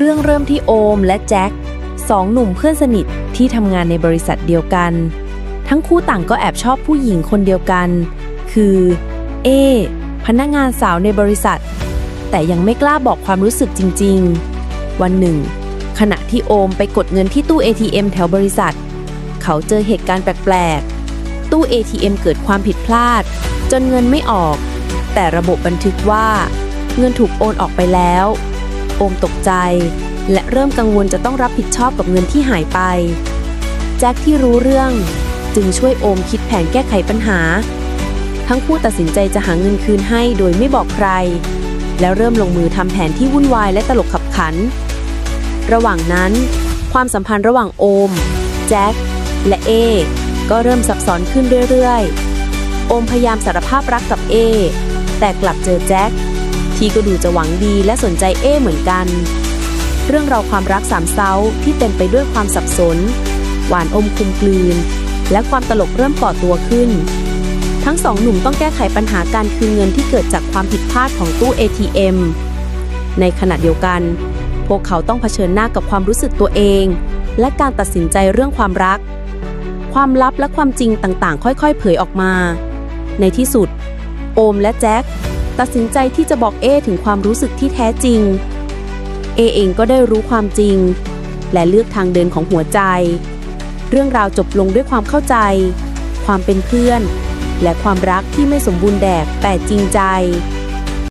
เรื่องเริ่มที่โอมและแจ็คสองหนุ่มเพื่อนสนิทที่ทำงานในบริษัทเดียวกัน ทั้งคู่ต่างก็แอบชอบผู้หญิงคนเดียวกัน คือ เอ พนักงานสาวในบริษัท แต่ยังไม่กล้าบอกความรู้สึกจริง ๆ วันหนึ่ง ขณะที่โอมไปกดเงินที่ตู้ ATM แถวบริษัท เขาเจอเหตุการณ์แปลกๆ ตู้ ATM เกิดความผิดพลาด จนเงินไม่ออก แต่ระบบบันทึกว่า เงินถูกโอนออกไปแล้ว โอมตกใจ และเริ่มกังวลจะต้องรับผิดชอบกับเงินที่หายไป แจ็คที่รู้เรื่อง จึงช่วยโอมคิดแผนแก้ไขปัญหา ทั้งคู่ตัดสินใจจะหาเงินคืนให้โดยไม่บอกใคร แล้วเริ่มลงมือทำแผนที่วุ่นวายและตลกขับขัน ระหว่างนั้น ความสัมพันธ์ระหว่างโอม แจ็คและเอก็เริ่มซับซ้อนขึ้นเรื่อยๆ โอมพยายามสารภาพรักกับเอ แต่กลับเจอแจ็ค ที่ก็ดูจะหวังดีและสนใจเอเหมือนกัน เรื่องราวความรักสามเซาที่เต็มไปด้วยความสับสน หวานอมคุมกลืน และความตลกเริ่มก่อตัวขึ้น ทั้งสองหนุ่มต้องแก้ไขปัญหาการคืนเงินที่เกิดจากความผิดพลาดของตู้ ATM ในขณะเดียวกัน พวกเขาต้องเผชิญหน้ากับความรู้สึกตัวเอง และการตัดสินใจเรื่องความรัก ความลับและความจริงต่างๆ ค่อยๆ เผยออกมา ในที่สุด โอมและแจ็ค ตัดสินใจที่จะบอกเอถึงความรู้สึกที่แท้จริง เอเองก็ได้รู้ความจริง และเลือกทางเดินของหัวใจ เรื่องราวจบลงด้วยความเข้าใจ ความเป็นเพื่อน และความรักที่ไม่สมบูรณ์แบบแต่จริงใจ